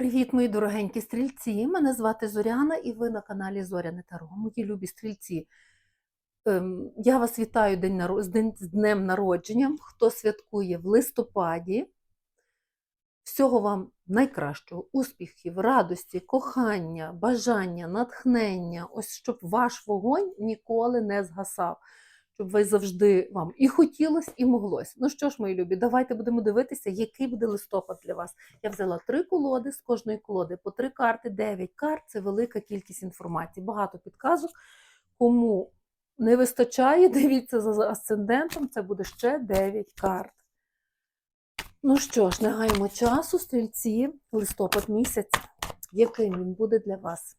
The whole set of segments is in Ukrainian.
Привіт, мої дорогенькі стрільці! Мене звати Зоряна і ви на каналі Зоряне Таро. Мої любі стрільці. ем, Я вас вітаю день наро- з день- з днем народження. Хто святкує в листопаді. Всього вам найкращого, успіхів, радості, кохання, бажання, натхнення. Ось щоб ваш вогонь ніколи не згасав. Щоб ви завжди вам і хотілося, і моглось. Ну що ж, мої любі, давайте будемо дивитися, який буде листопад для вас. Я взяла три колоди, з кожної колоди по три карти, дев'ять карт це велика кількість інформації, багато підказок. Кому не вистачає, дивіться за асцендентом, це буде ще 9 карт. Ну що ж, не гаємо часу, стрільці, листопад місяць, яким він буде для вас.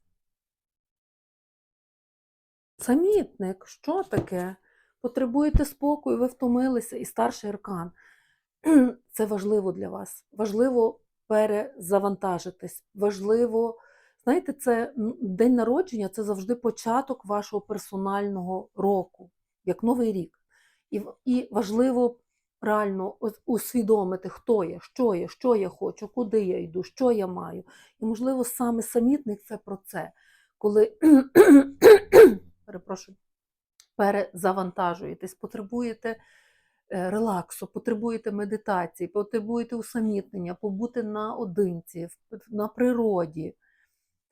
Самітник, що таке? Потребуєте спокою, ви втомилися, і старший аркан. Це важливо для вас. Важливо перезавантажитись. Важливо, знаєте, це день народження це завжди початок вашого персонального року, як новий рік. І, і важливо реально усвідомити, хто я, що я, що я хочу, куди я йду, що я маю. І, можливо, саме самітник це про це. Коли перепрошую, перезавантажуєтесь, потребуєте е, релаксу, потребуєте медитації, потребуєте усамітнення, побути наодинці, на природі,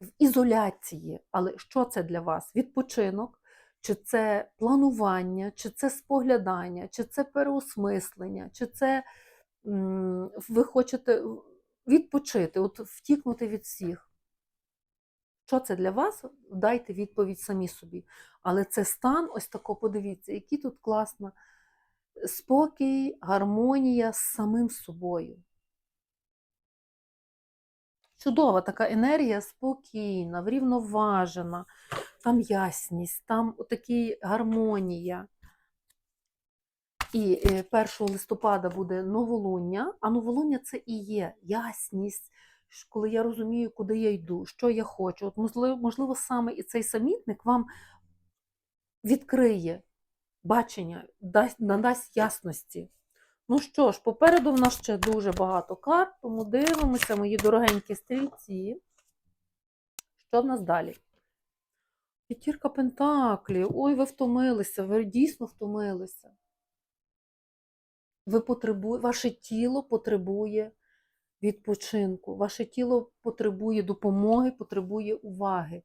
в ізоляції. Але що це для вас? Відпочинок, чи це планування, чи це споглядання, чи це переосмислення, чи це ви хочете відпочити, от втікнути від всіх. Що це для вас? Дайте відповідь самі собі. Але це стан, ось тако, подивіться, який тут класно. Спокій, гармонія з самим собою. Чудова така енергія, спокійна, врівноважена, там ясність, там отакі гармонія. І е, 1 листопада буде новолуння, а новолуння це і є ясність, коли я розумію, куди я йду, що я хочу. От можливо, можливо, саме і цей самітник вам відкриє бачення, дасть, надасть ясності. Ну що ж, попереду в нас ще дуже багато карт, тому дивимося, мої дорогенькі стрільці. Що в нас далі? П'ятірка Пентаклів. Ой, ви втомилися, ви дійсно втомилися. Ви потребує, ваше тіло потребує відпочинку, ваше тіло потребує допомоги, потребує уваги.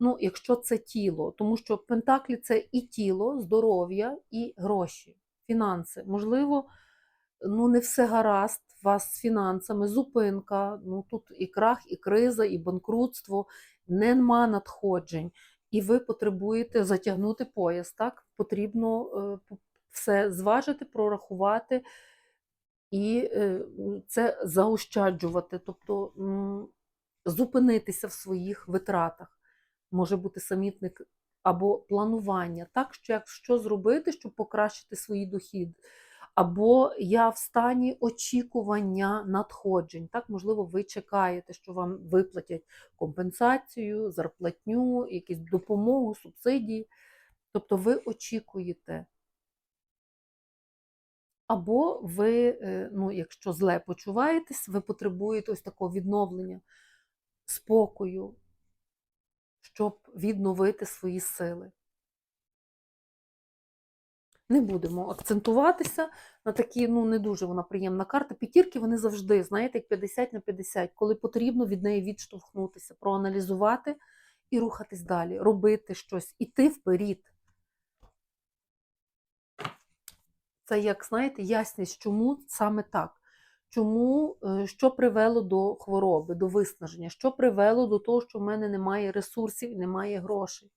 Ну, якщо це тіло, тому що Пентаклі це і тіло, здоров'я, і гроші, фінанси. Можливо, ну не все гаразд у вас з фінансами, зупинка, ну тут і крах, і криза, і банкрутство, нема надходжень, і ви потребуєте затягнути пояс. Так? Потрібно е, все зважити, прорахувати і е, це заощаджувати, тобто зупинитися в своїх витратах. Може бути самітник або планування, так що як що зробити, щоб покращити свій дохід. Або я в стані очікування надходжень. Так, можливо, ви чекаєте, що вам виплатять компенсацію, зарплатню, якусь допомогу, субсидії. Тобто ви очікуєте. Або ви, е, ну, якщо зле почуваєтесь, ви потребуєте ось такого відновлення, спокою, щоб відновити свої сили. Не будемо акцентуватися на такі, ну, не дуже вона приємна карта. П'ятірки вони завжди, знаєте, як 50 на 50, коли потрібно від неї відштовхнутися, проаналізувати і рухатись далі, робити щось, іти вперед. Це як, знаєте, ясність, чому саме так. Чому, е, що привело до хвороби, до виснаження, що привело до того, що в мене немає ресурсів немає грошей.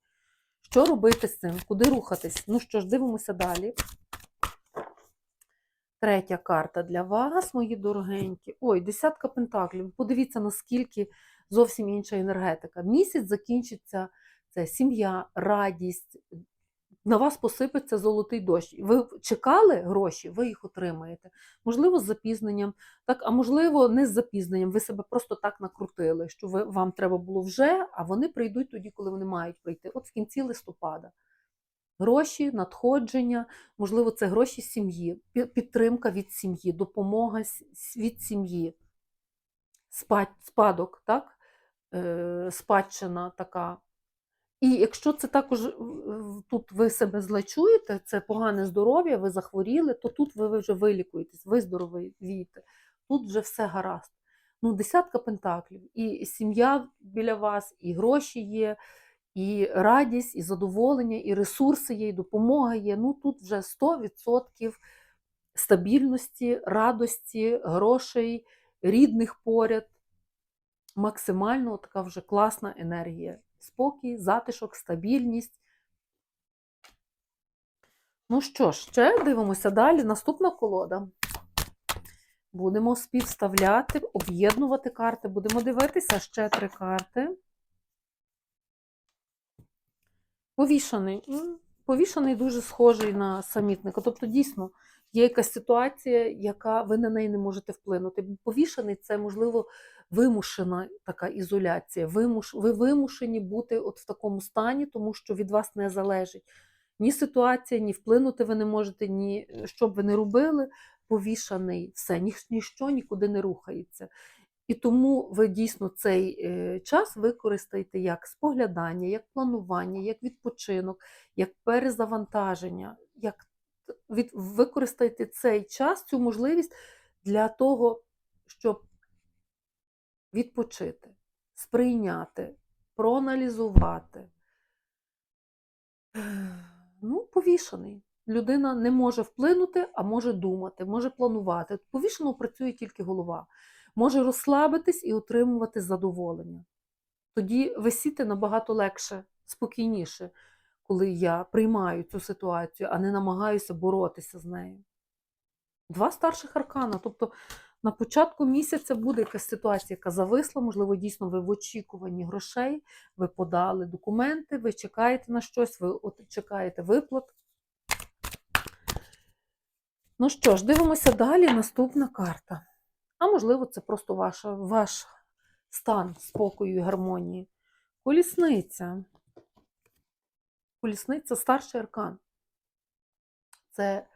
Що робити з цим? Куди рухатись? Ну що ж, дивимося далі. Третя карта для вас, мої дорогенькі. Ой, десятка пентаклів. Подивіться, наскільки зовсім інша енергетика. Місяць закінчиться це сім'я, радість. На вас посипеться золотий дощ. Ви чекали гроші, ви їх отримаєте. Можливо, з запізненням, так, а можливо, не з запізненням. Ви себе просто так накрутили, що ви, вам треба було вже, а вони прийдуть тоді, коли вони мають прийти. От в кінці листопада. Гроші, надходження, можливо, це гроші сім'ї, підтримка від сім'ї, допомога від сім'ї. спад- спадок, так? Е, спадщина така. І якщо це також е, тут ви себе зле чуєте, це погане здоров'я, ви захворіли, то тут ви вже вилікуєтесь, виздоровієте. Тут вже все гаразд. Ну, десятка пентаклів. І сім'я біля вас, і гроші є, і радість, і задоволення, і ресурси є, і допомога є. Ну тут вже 100% стабільності, радості, грошей, рідних поряд. Максимально така вже класна енергія. Спокій, затишок, стабільність. Ну що ж, ще дивимося далі. Наступна колода. Будемо співставляти, об'єднувати карти. Будемо дивитися ще три карти. Повішаний. Повішаний дуже схожий на самітника. Тобто, дійсно, є якась ситуація, яка ви на неї не можете вплинути. Бо Повішаний це, можливо, вимушена така ізоляція. Вимуш... Ви вимушені бути от в такому стані, тому що від вас не залежить ні ситуація, ні вплинути ви не можете, ні е, що б ви не робили. Повішаний, все, ні, ніщо нікуди не рухається. І тому ви дійсно цей е, час використаєте як споглядання, як планування, як відпочинок, як перезавантаження, як від, використайте цей час, цю можливість для того, щоб відпочити, сприйняти, проаналізувати. Ну, повішаний. Людина не може вплинути, а може думати, може планувати. Повішено працює тільки голова. Може розслабитись і отримувати задоволення. Тоді висіти набагато легше, спокійніше, коли я приймаю цю ситуацію, а не намагаюся боротися з нею. Два старших аркана. Тобто на початку місяця буде якась ситуація, яка зависла, можливо, дійсно ви в очікуванні грошей, ви подали документи, ви чекаєте на щось, ви чекаєте виплат. Ну що ж, дивимося далі. Наступна карта. А можливо, це просто ваша, ваш стан спокою і гармонії. Колісниця. Колісниця старший аркан. Це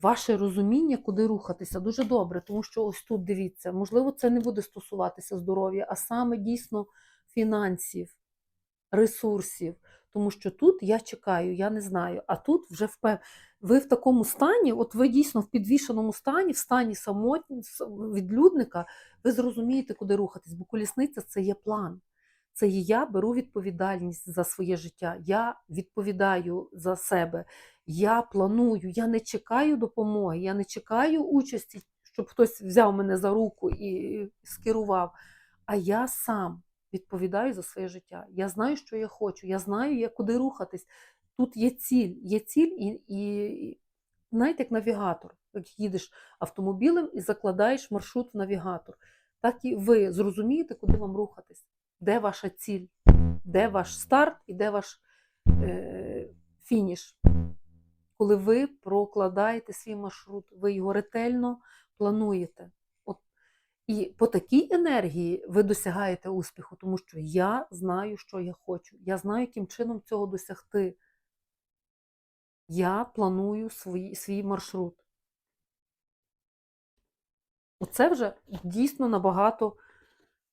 ваше розуміння, куди рухатися. Дуже добре, тому що ось тут дивіться, можливо, це не буде стосуватися здоров'я, а саме дійсно фінансів, ресурсів. Тому що тут я чекаю, я не знаю. А тут вже впев... ви в такому стані, от ви дійсно в підвішеному стані, в стані самотні відлюдника, ви зрозумієте, куди рухатись, бо колісниця це є план. Це є я беру відповідальність за своє життя. Я відповідаю за себе. Я планую, я не чекаю допомоги, я не чекаю участі, щоб хтось взяв мене за руку і скерував. А я сам відповідаю за своє життя. Я знаю, що я хочу, я знаю, як куди рухатись. Тут є ціль, є ціль, і, і знаєте, як навігатор, як їдеш автомобілем і закладаєш маршрут в навігатор. Так і ви зрозумієте, куди вам рухатись, де ваша ціль, де ваш старт і де ваш е, фініш. Коли ви прокладаєте свій маршрут, ви його ретельно плануєте. От. І по такій енергії ви досягаєте успіху, тому що я знаю, що я хочу. Я знаю, яким чином цього досягти. Я планую свій, свій маршрут. Оце вже дійсно набагато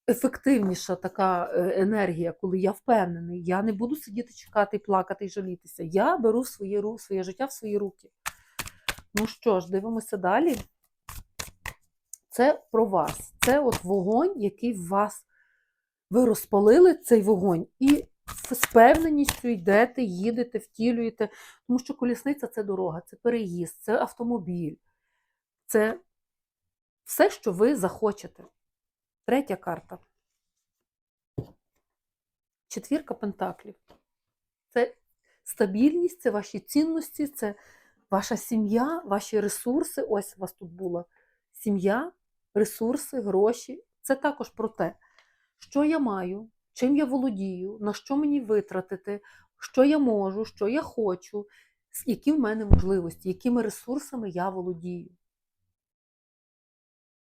ефективніша така е, енергія, коли я впевнений, я не буду сидіти, чекати, плакати і жалітися. Я беру в своє, життя в свої руки. Ну що ж, дивимося далі. Це про вас. Це от вогонь, який в вас ви розпалили цей вогонь і з впевненістю йдете, їдете, втілюєте. Тому що колісниця це дорога, це переїзд, це автомобіль, це все, що ви захочете. Третя карта. Четвірка пентаклів. Це стабільність, це ваші цінності, це ваша сім'я, ваші ресурси. Ось у вас тут була сім'я, ресурси, гроші. Це також про те, що я маю, чим я володію, на що мені витратити, що я можу, що я хочу, які в мене можливості, якими ресурсами я володію,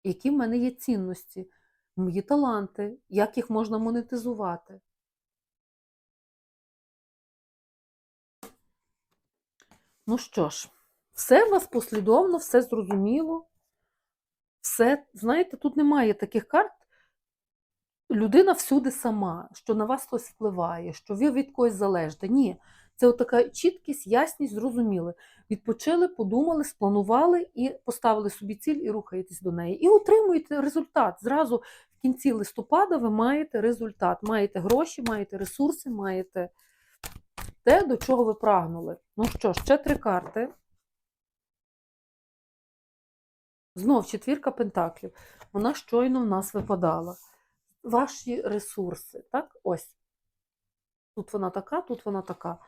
які в мене є цінності, мої таланти, як їх можна монетизувати. Ну що ж, все у вас послідовно, все зрозуміло. Все, знаєте, тут немає таких карт, людина всюди сама, що на вас хтось впливає, що ви від когось залежите. Ні. Це така чіткість, ясність, зрозуміли. Відпочили, подумали, спланували і поставили собі ціль і рухаєтесь до неї. І отримуєте результат. Зразу в кінці листопада ви маєте результат. Маєте гроші, маєте ресурси, маєте те, до чого ви прагнули. Ну що, ще три карти. Знов четвірка пентаклів. Вона щойно в нас випадала. Ваші ресурси, так? Ось. Тут вона така, тут вона така.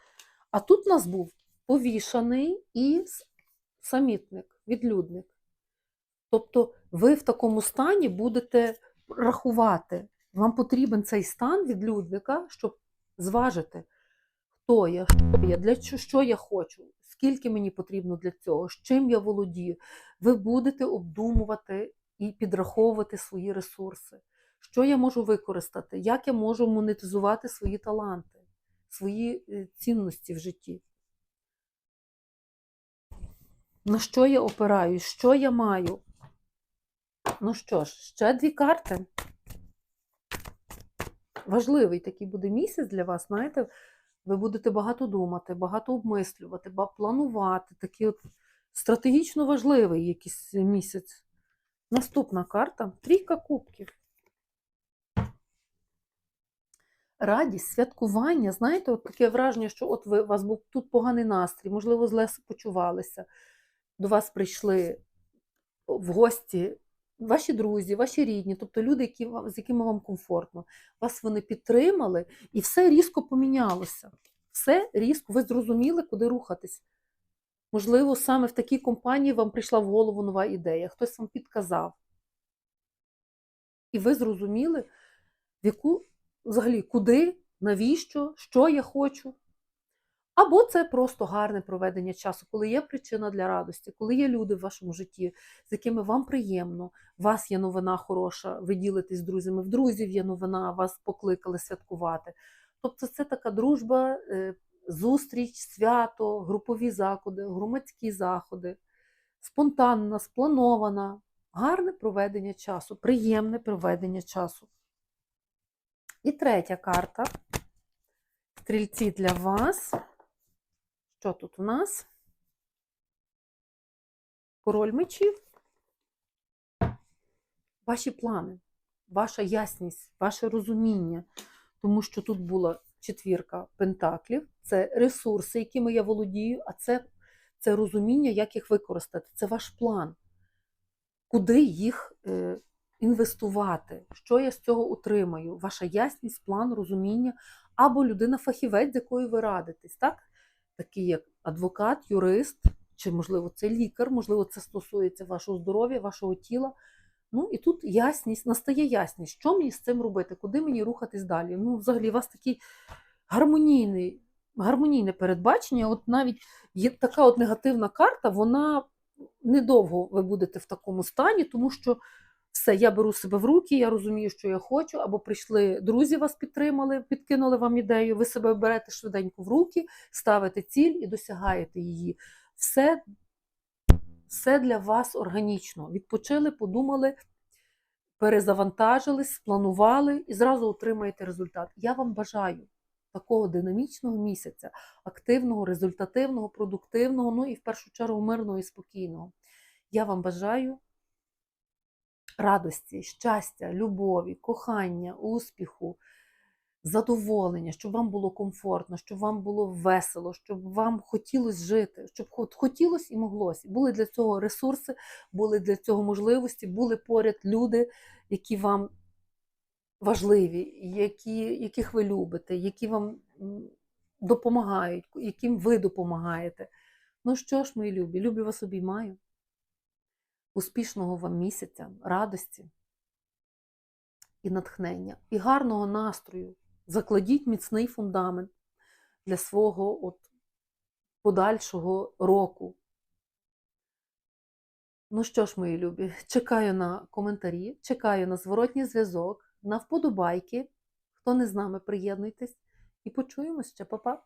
А тут у нас був повішаний і самітник, відлюдник. Тобто ви в такому стані будете рахувати. Вам потрібен цей стан відлюдника, щоб зважити, хто я, що я, для чого, що я хочу, скільки мені потрібно для цього, з чим я володію. Ви будете обдумувати і підраховувати свої ресурси. Що я можу використати, як я можу монетизувати свої таланти, свої е, цінності в житті. На що я опираюсь, що я маю? Ну що ж, ще дві карти. Важливий такий буде місяць для вас, знаєте, ви будете багато думати, багато обмислювати, планувати. Такий от стратегічно важливий якийсь місяць. Наступна карта трійка кубків. Радість, святкування, знаєте, от таке враження, що от ви, у вас був тут поганий настрій, можливо, зле почувалися. До вас прийшли в гості ваші друзі, ваші рідні, тобто люди, які, з якими вам комфортно. Вас вони підтримали, і все різко помінялося. Все різко, ви зрозуміли, куди рухатись. Можливо, саме в такій компанії вам прийшла в голову нова ідея, хтось вам підказав. І ви зрозуміли, в яку взагалі куди, навіщо, що я хочу. Або це просто гарне проведення часу, коли є причина для радості, коли є люди в вашому житті, з якими вам приємно, у вас є новина хороша, ви ділитесь з друзями, в друзів є новина, вас покликали святкувати. Тобто це така дружба, е, зустріч, свято, групові заходи, громадські заходи, спонтанна, спланована, гарне проведення часу, приємне проведення часу. І третя карта. Стрільці для вас. Що тут у нас? Король мечів. Ваші плани, ваша ясність, ваше розуміння. Тому що тут була четвірка пентаклів, це ресурси, якими я володію, а це, це розуміння, як їх використати. Це ваш план. Куди їх е, інвестувати? Що я з цього отримаю? Ваша ясність, план, розуміння, або людина-фахівець, з якою ви радитесь, так? Такий як адвокат, юрист, чи, можливо, це лікар, можливо, це стосується вашого здоров'я, вашого тіла. Ну і тут ясність, настає ясність, що мені з цим робити, куди мені рухатись далі. Ну, взагалі, у вас такий гармонійний, гармонійне передбачення. От навіть є така от негативна карта, вона недовго ви будете в такому стані, тому що все, я беру себе в руки, я розумію, що я хочу, або прийшли друзі, вас підтримали, підкинули вам ідею, ви себе берете швиденько в руки, ставите ціль і досягаєте її. Все, все для вас органічно. Відпочили, подумали, перезавантажились, спланували і зразу отримаєте результат. Я вам бажаю такого динамічного місяця, активного, результативного, продуктивного, ну і в першу чергу мирного і спокійного. Я вам бажаю радості, щастя, любові, кохання, успіху, задоволення, щоб вам було комфортно, щоб вам було весело, щоб вам хотілося жити, щоб хот- хотілося і моглося. Були для цього ресурси, були для цього можливості, були поряд люди, які вам важливі, які, яких ви любите, які вам допомагають, яким ви допомагаєте. Ну що ж, мої любі, люблю вас обіймаю. Успішного вам місяця, радості і натхнення, і гарного настрою. Закладіть міцний фундамент для свого от подальшого року. Ну що ж, мої любі, чекаю на коментарі, чекаю на зворотній зв'язок, на вподобайки. Хто не з нами, приєднуйтесь і почуємось ще, Па-па!